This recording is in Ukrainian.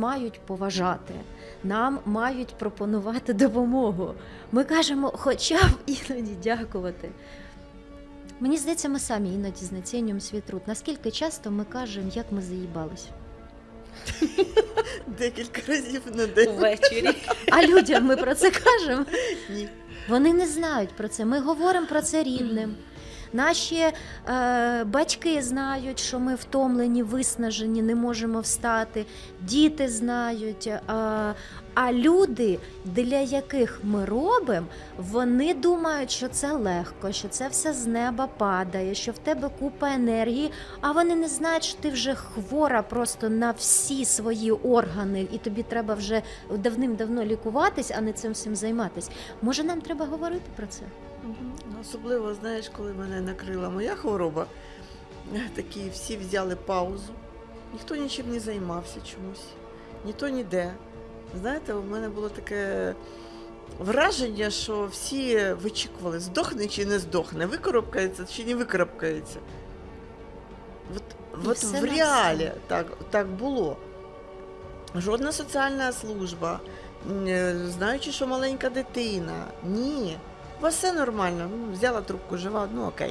мають поважати, нам мають пропонувати допомогу. Ми кажемо, хоча б іноді дякувати. Мені здається, ми самі іноді знецінюємо свій труд. Наскільки часто ми кажемо, як ми заїбались? Декілька разів на день. Ввечері. А людям ми про це кажемо. Ні. Вони не знають про це. Ми говоримо про це рідним. Наші е, батьки знають, що ми втомлені, виснажені, не можемо встати. Діти знають. Е, а люди, для яких ми робимо, вони думають, що це легко, що це все з неба падає, що в тебе купа енергії, а вони не знають, що ти вже хвора просто на всі свої органи, і тобі треба вже давним-давно лікуватись, а не цим всім займатися. Може, нам треба говорити про це? Особливо, знаєш, коли мене накрила моя хвороба, такі всі взяли паузу. Ніхто нічим не займався чомусь, ніхто ніде. Знаєте, у мене було таке враження, що всі вичікували, здохне чи не здохне, викоробкається чи не викоробкається. От, от в реалі так, так було. Жодна соціальна служба, е, знаючи, що маленька дитина. Ні. Все нормально. Ну, взяла трубку жива, ну окей.